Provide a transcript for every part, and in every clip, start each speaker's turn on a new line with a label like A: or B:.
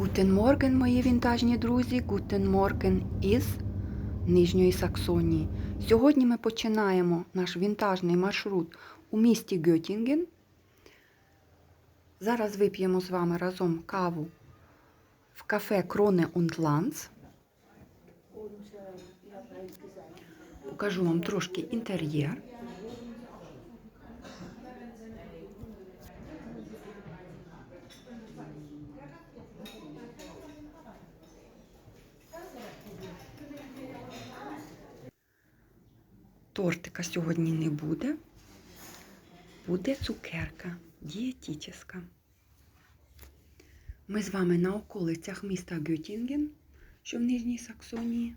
A: Гутен Морген, мої вінтажні друзі, Гутен Морген із Нижньої Саксонії. Сьогодні ми починаємо наш вінтажний маршрут у місті Гьотінген. Зараз вип'ємо з вами разом каву в кафе Кроне und. Покажу вам трошки інтер'єр. Тортика сьогодні не буде. Буде цукерка дієтична. Ми з вами на околицях міста Гютінген, що в Нижній Саксонії.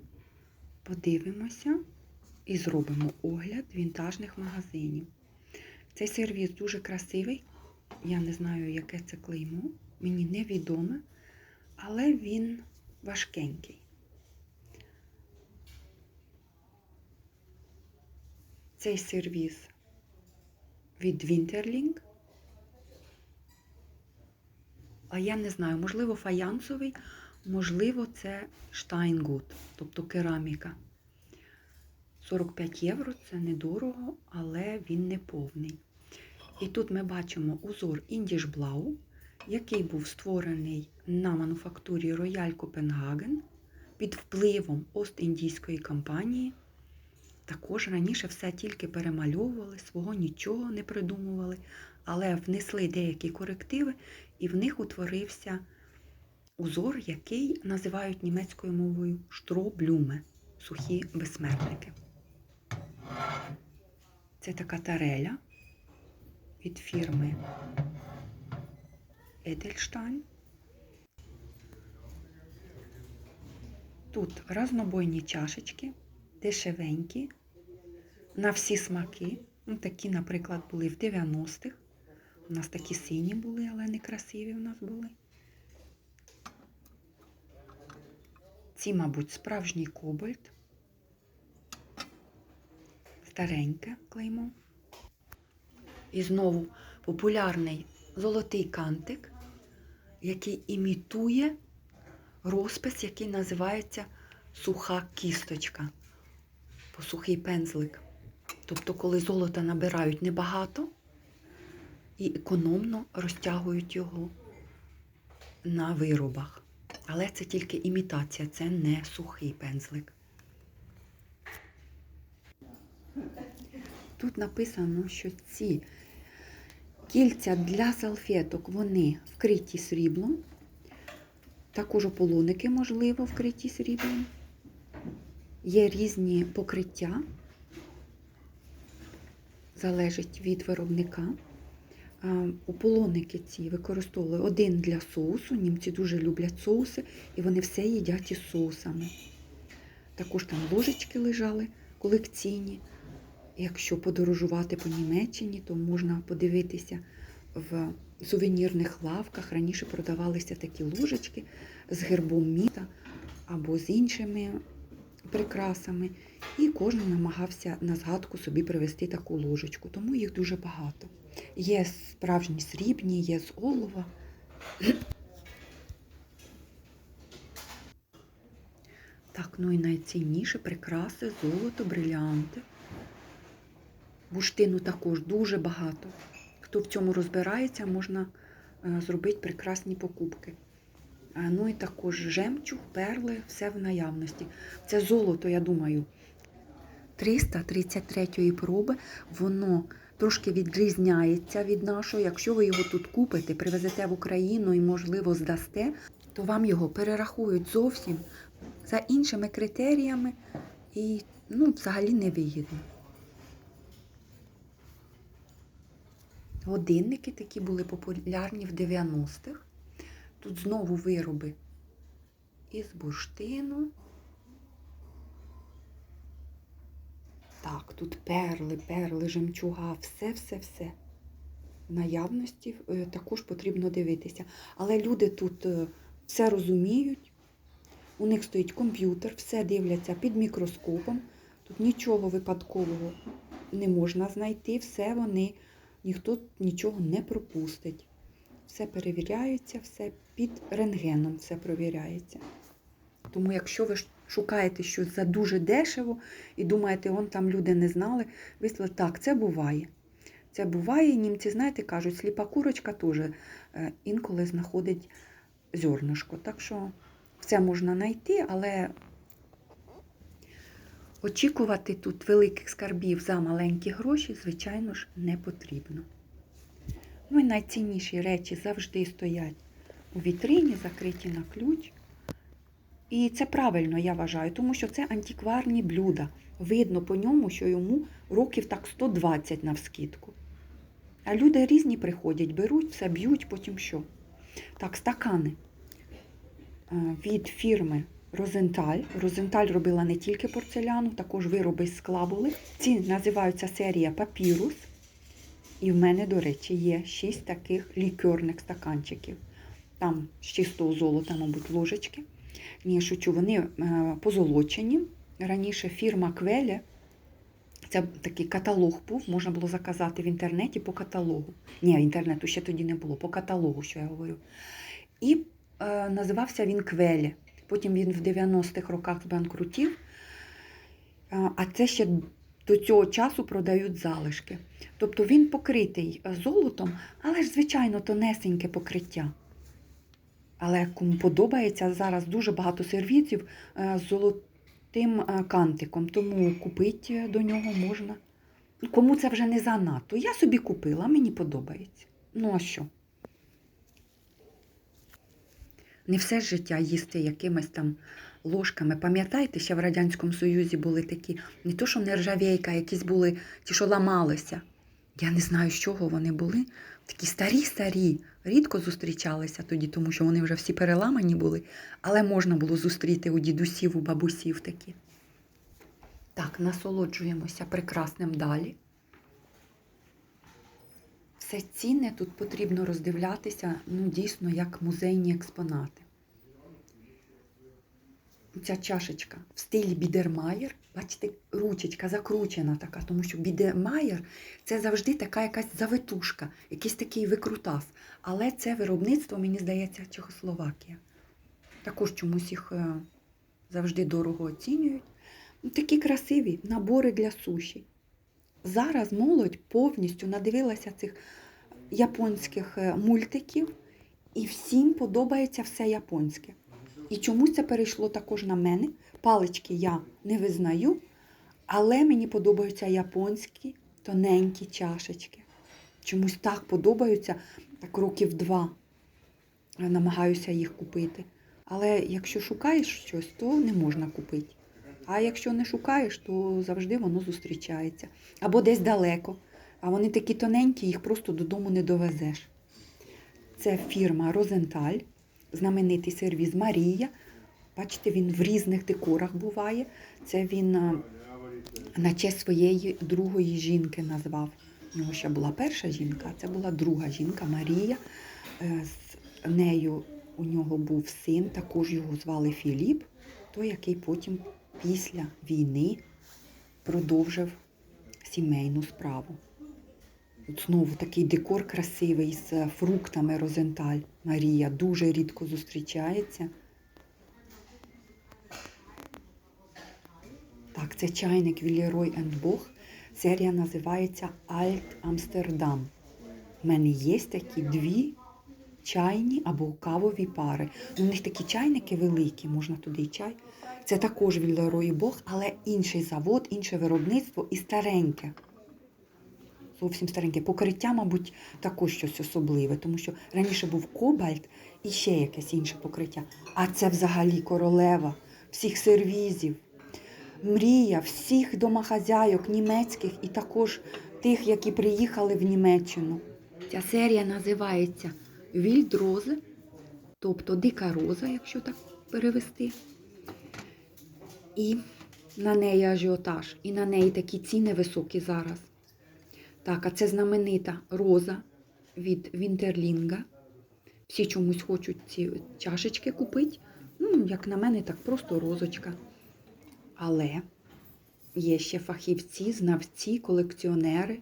A: Подивимося і зробимо огляд вінтажних магазинів. Цей сервіс дуже красивий. Я не знаю, яке це клеймо. Мені невідоме, але він важкенький. Цей сервіс від Winterling. А я не знаю, можливо, фаянсовий, можливо, це Штайнгут, тобто кераміка. 45 євро це недорого, але він не повний. І тут ми бачимо узор Індіш Блау, який був створений на мануфактурі Royal Copenhagen під впливом Ост-Індійської компанії. Також раніше все тільки перемальовували, свого нічого не придумували, але внесли деякі корективи, і в них утворився узор, який називають німецькою мовою штроблюме сухі безсмертники. Це така тареля від фірми Edelstein. Тут разнобойні чашечки, дешевенькі, на всі смаки. Ну, такі, наприклад, були в 90-х. У нас такі сині були, але не красиві у нас були. Ці, мабуть, справжній кобальт. Стареньке клеймо. І знову популярний золотий кантик, який імітує розпис, який називається суха кісточка, посухий пензлик. Тобто, коли золота набирають небагато і економно розтягують його на виробах. Але це тільки імітація, це не сухий пензлик. Тут написано, що ці кільця для салфеток вони вкриті сріблом. Також ополоники, можливо, вкриті сріблом. Є різні покриття, залежить від виробника. Ополоники ці використовували один для соусу. Німці дуже люблять соуси, і вони все їдять із соусами. Також там ложечки лежали колекційні. Якщо подорожувати по Німеччині, то можна подивитися в сувенірних лавках. Раніше продавалися такі ложечки з гербом міста або з іншими прикрасами. І кожен намагався на згадку собі привезти таку ложечку, тому їх дуже багато. Є справжні срібні, є з олова. Так, ну і найцінніше прикраси, золото, брилянти. Буштину також дуже багато. Хто в цьому розбирається, можна е, зробити прекрасні покупки. Ну і також жемчуг, перли, все в наявності. Це золото, я думаю, 333 проби, воно трошки відрізняється від нашого. Якщо ви його тут купите, привезете в Україну і, можливо, здасте, то вам його перерахують зовсім за іншими критеріями і ну, взагалі невигідно. Годинники такі були популярні в 90-х. Тут знову вироби із бурштину. Так, тут перли, перли, жемчуга, все-все-все. В наявності е, також потрібно дивитися. Але люди тут е, все розуміють. У них стоїть комп'ютер, все дивляться під мікроскопом. Тут нічого випадкового не можна знайти, все вони, ніхто нічого не пропустить. Все перевіряється, все під рентгеном все провіряється. Тому, якщо ви шукаєте щось за дуже дешево і думаєте, он там люди не знали, ви сказали, так, це буває. Це буває, німці, знаєте, кажуть, сліпа курочка теж е, інколи знаходить зернышко. Так що все можна знайти, але очікувати тут великих скарбів за маленькі гроші, звичайно ж, не потрібно. Ну і найцінніші речі завжди стоять у вітрині, закриті на ключ. І це правильно, я вважаю, тому що це антикварні блюда. Видно по ньому, що йому років так 120 навскідку. А люди різні приходять, беруть, все б'ють, потім що. Так, стакани Е, від фірми Розенталь. Розенталь робила не тільки порцеляну, також вироби з скла були. Ці називаються серія Папірус. І в мене, до речі, є шість таких лікерних стаканчиків. Там з чистого золота, мабуть, ложечки. Ні, шучу, вони е, позолочені. Раніше фірма Квеле, це такий каталог був, можна було заказати в інтернеті по каталогу. Ні, інтернету ще тоді не було, по каталогу, що я говорю. І е, називався він Квеле. Потім він в 90-х роках збанкрутів. А це ще до цього часу продають залишки. Тобто він покритий е, золотом, але ж, звичайно, тонесеньке покриття. Але кому подобається зараз дуже багато сервізів е, з золотим е, кантиком, тому купити до нього можна. Кому це вже не занадто. Я собі купила, мені подобається. Ну а що? Не все життя їсти якимись там ложками. Пам'ятаєте, ще в Радянському Союзі були такі, не то, що нержавейка, якісь були ті, що ламалися. Я не знаю, з чого вони були. Такі старі-старі. Рідко зустрічалися тоді, тому що вони вже всі переламані були, але можна було зустріти у дідусів, у бабусів такі. Так, насолоджуємося прекрасним далі. Все цінне тут потрібно роздивлятися, ну, дійсно, як музейні експонати. Ця чашечка в стилі Бідермаєр, бачите, ручечка закручена така, тому що Бідермаєр це завжди така якась завитушка, якийсь такий викрутас. Але це виробництво, мені здається, Чехословакія. Також чомусь їх е, завжди дорого оцінюють. Ну, Такі красиві набори для суші. Зараз молодь повністю надивилася цих японських е, мультиків, і всім подобається все японське. І чомусь це перейшло також на мене. Палички я не визнаю, але мені подобаються японські тоненькі чашечки. Чомусь так подобаються, так років два намагаюся їх купити. Але якщо шукаєш щось, то не можна купити. А якщо не шукаєш, то завжди воно зустрічається. Або десь далеко. А вони такі тоненькі, їх просто додому не довезеш. Це фірма Розенталь, знаменитий сервіз Марія. Бачите, він в різних декорах буває. Це він на честь своєї другої жінки назвав. У нього ще була перша жінка, це була друга жінка Марія. Е, З нею у нього був син, також його звали Філіп, той, який потім після війни продовжив сімейну справу. От знову такий декор красивий з фруктами Розенталь Марія. Дуже рідко зустрічається. Так, це чайник Віллерой Бог. Серія називається Альт Амстердам. У мене є такі дві чайні або кавові пари. Ну, У них такі чайники великі, можна туди і чай. Це також Віллерой Бог, але інший завод, інше виробництво і стареньке. Зовсім стареньке. Покриття, мабуть, також щось особливе, тому що раніше був кобальт і ще якесь інше покриття. А це взагалі королева всіх сервізів, мрія всіх домохазяйок німецьких і також тих, які приїхали в Німеччину. Ця серія називається Вільдрозе, тобто дика роза, якщо так перевести. І на неї ажіотаж, і на неї такі ціни високі зараз. Так, а це знаменита роза від Вінтерлінга. Всі чомусь хочуть ці чашечки купити. Ну, як на мене, так просто розочка. Але є ще фахівці, знавці, колекціонери.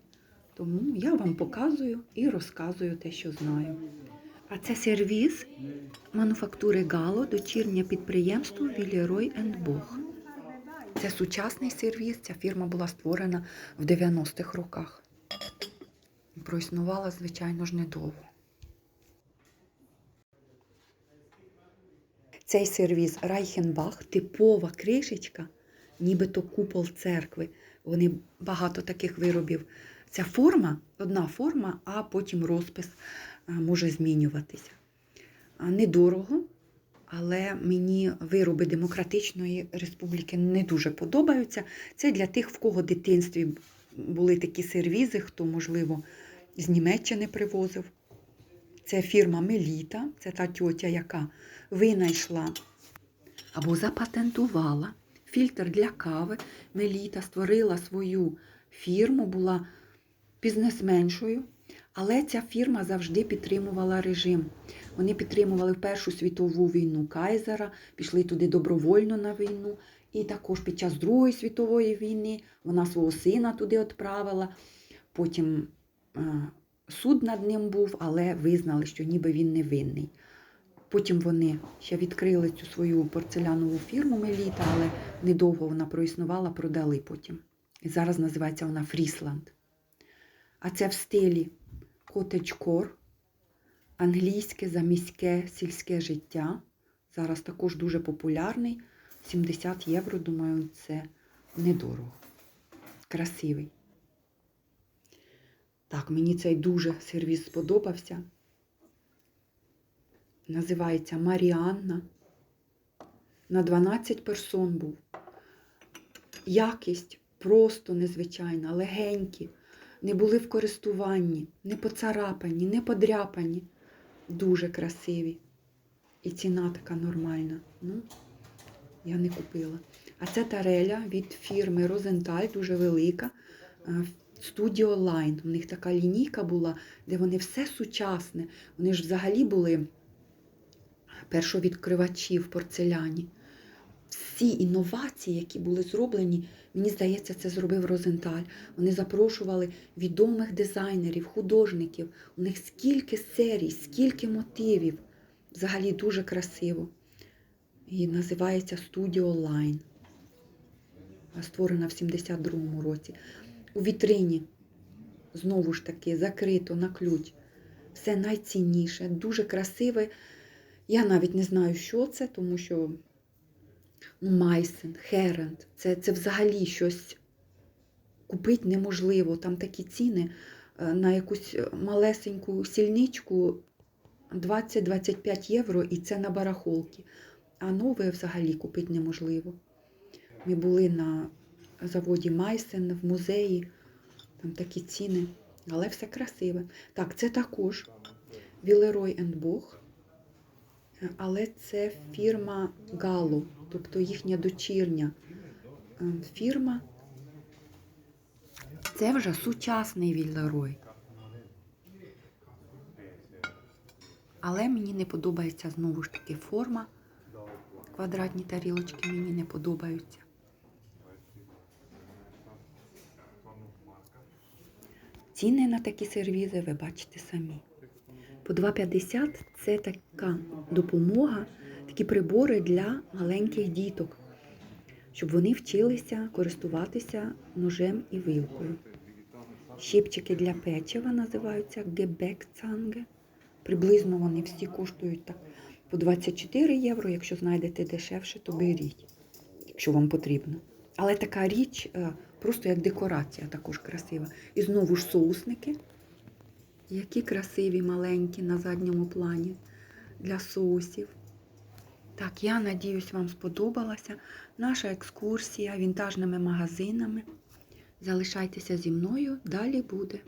A: Тому я вам показую і розказую те, що знаю. А це сервіз мануфактури Гало, дочірнє підприємство Вілєрой Бог. Це сучасний сервіз. Ця фірма була створена в 90-х роках. Проіснувала, звичайно ж, недовго. Цей сервіз Райхенбах, типова кришечка, нібито купол церкви. Вони багато таких виробів. Ця форма, одна форма, а потім розпис може змінюватися. Недорого, але мені вироби Демократичної Республіки не дуже подобаються. Це для тих, в кого в дитинстві були такі сервізи, хто, можливо, з Німеччини привозив. Це фірма Меліта, це та тьотя, яка винайшла або запатентувала фільтр для кави. Меліта створила свою фірму, була бізнесменшою, але ця фірма завжди підтримувала режим. Вони підтримували Першу світову війну Кайзера, пішли туди добровольно на війну. І також під час Другої світової війни вона свого сина туди відправила. Потім е, суд над ним був, але визнали, що ніби він не винний. Потім вони ще відкрили цю свою порцелянову фірму Меліта, але недовго вона проіснувала, продали потім. І зараз називається вона Фрісланд. А це в стилі котедж-кор, англійське заміське сільське життя. Зараз також дуже популярний. 70 євро, думаю, це недорого. Красивий. Так, мені цей дуже сервіс сподобався. Називається Маріанна. На 12 персон був. Якість просто незвичайна, легенькі, не були в користуванні, не поцарапані, не подряпані. Дуже красиві. І ціна така нормальна. Ну, я не купила. А це тареля від фірми Розенталь, дуже велика. е, Studio Line. У них така лінійка була, де вони все сучасне. Вони ж взагалі були першовідкривачі в порцеляні. Всі інновації, які були зроблені, мені здається, це зробив Розенталь. Вони запрошували відомих дизайнерів, художників. У них скільки серій, скільки мотивів. Взагалі дуже красиво. І називається Studio Line. Створена в 72-му році. У вітрині, знову ж таки, закрито на ключ. Все найцінніше, дуже красиве. Я навіть не знаю, що це, тому що Майсен, Херенд, це, це взагалі щось купити неможливо. Там такі ціни е, на якусь малесеньку сільничку 20-25 євро, і це на барахолки. А нове взагалі купити неможливо. Ми були на заводі Майсен в музеї, там такі ціни, але все красиве. Так, це також Вілерой Бог, але це фірма Гало, тобто їхня дочірня е, фірма. Це вже сучасний Вілерой. Але мені не подобається знову ж таки форма. Квадратні тарілочки мені не подобаються. Ціни на такі сервізи ви бачите самі. По 2,50 це така допомога, такі прибори для маленьких діток, щоб вони вчилися користуватися ножем і вилкою. Щипчики для печива називаються гебекцанге. Приблизно вони всі коштують так по 24 євро. Якщо знайдете дешевше, то беріть, якщо вам потрібно. Але така річ е, просто як декорація, також красива. І знову ж соусники, які красиві, маленькі на задньому плані для соусів. Так, я надіюсь, вам сподобалася наша екскурсія вінтажними магазинами. Залишайтеся зі мною, далі буде.